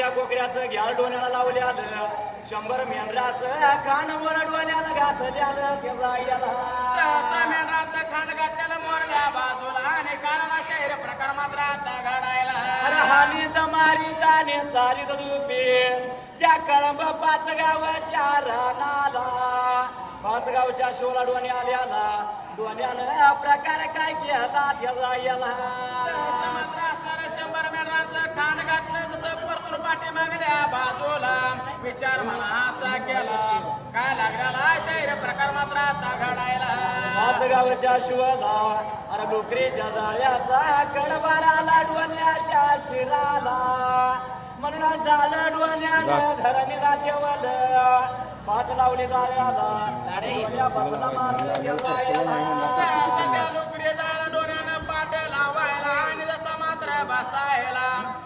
हळपांढऱ्या कोकऱ्याचं घ्याल डोण्याला लावल्यालं शंभर मेंढराचं कान डोण्याला घातल्यालं त्याचा याला सहसा मेंढराचं खांड घातलेलं मोरल्या बाजूला आणि कानाला शहर प्रकार मात्र आता घडायला. अरे हानी दमारी दाने चारीत दुपे. त्या कळंब पाच गावाच्या रानाला. पाच गावच्या शोला डोणी आल्याला. डोण्यानं प्रकार काय केला त्याचा याला जसं परतून पाठी मागल्या बाजूला विचार मनाचा केला. काय लागल्याला? शहर प्रकार मात्र आता घडायला. गावच्या शिवला अरे लोकरीच्या जाळ्याचा कडबारा लाडवण्याच्या शिराला. म्हणून झालं डोण्यानं धरणीला ठेवलं पाठ लावली जाळ्याला. बसला मारलं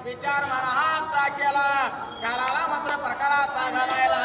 विचार मनाचा केला. कालाला मात्र प्रकाराचा घडायला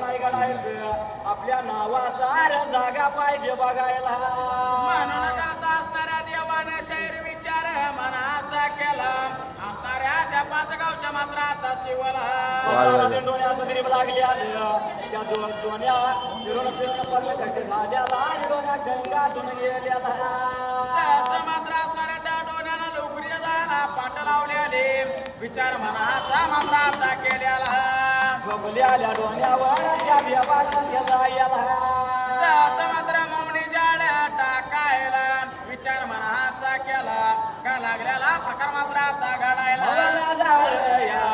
नाही घडायचं आपल्या नावाचा अरे जागा पाहिजे बघायला. म्हणून करता असणाऱ्या देवानं शैर विचार मनाचा केला. असणाऱ्या त्या पाच गावच्या मात्र आता शिवला. डोण्याचं ग्रीप लागली आलं. त्या दोन डोण्या फिरून फिरून पडलं. कसे झाल्याला डोण्या गंगातून सहसा मात्र असणाऱ्या त्या डोण्यानं लवकरी जायला पाठ लावलेले विचार मनाचा मात्र आता केलेला. झोपल्या आल्या डोण्यावर त्या देवाला त्याचा याला. सहसा मात्र मौनी जाळ टाकायला विचार मनाचा केला. का लागल्याला प्रकार मात्र आता घडायला झालं या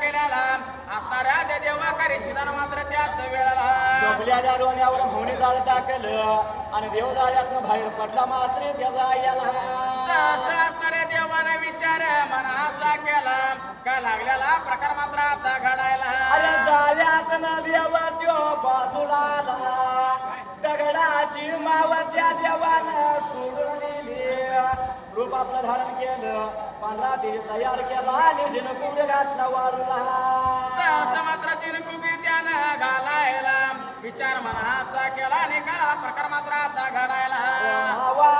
फिराला असणाऱ्या त्या देवा करे शिदान मात्र त्याच वेळाला. झोपलेल्या डोण्यावर म्हणे जाळ टाकलं आणि देव जाळ्यातनं बाहेर पडला मात्र त्याचा आयाला असं असणाऱ्या देवाने विचार मनाचा केला. का लागलेला प्रकार मात्र आता घडायला. अरे जाळ्यात ना देव त्यो बाजूला दगडाची माव त्या देवानं सोडून रूप आपलं धारण केलं. मला दे तयार केला आणि झिनकूड घातला वारूला. सहसा मात्र झिनकुबी त्यानं घालायला. विचार मनाचा केला आणि काळाला प्रकार मात्र आता घडायला. हवा